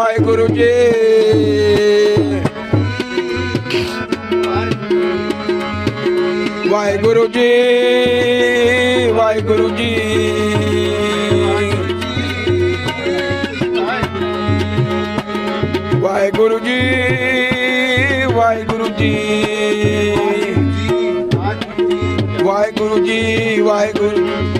ਵਾਹਿਗੁਰੂ ਜੀ। ਵਾਹਿਗੁਰੂ ਜੀ ਵਾਹਿਗੁਰੂ ਜੀ। ਵਾਹਿਗੁਰੂ ਜੀ ਵਾਹਿਗੁਰੂ ਜੀ। ਵਾਹਿਗੁਰੂ ਜੀ ਵਾਹਿਗੁਰੂ।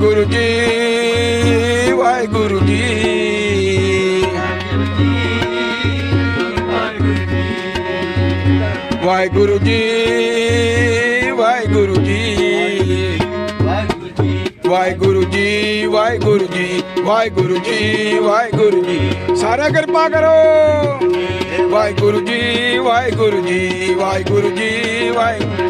ਵਾਹਿਗੁਰੂ ਜੀ ਵਾਹਿਗੁਰੂ ਜੀ। ਵਾਹਿਗੁਰੂ ਜੀ ਵਾਹਿਗੁਰੂ ਜੀ। ਵਾਹਿਗੁਰੂ ਜੀ ਵਾਹਿਗੁਰੂ ਜੀ ਵਾਹਿਗੁਰੂ ਜੀ ਵਾਹਿਗੁਰੂ ਜੀ। ਸਾਰਾ ਕਿਰਪਾ ਕਰੋ। ਵਾਹਿਗੁਰੂ ਜੀ ਵਾਹਿਗੁਰੂ ਜੀ ਵਾਹਿਗੁਰੂ ਜੀ, ਵਾਹਿਗੁਰੂ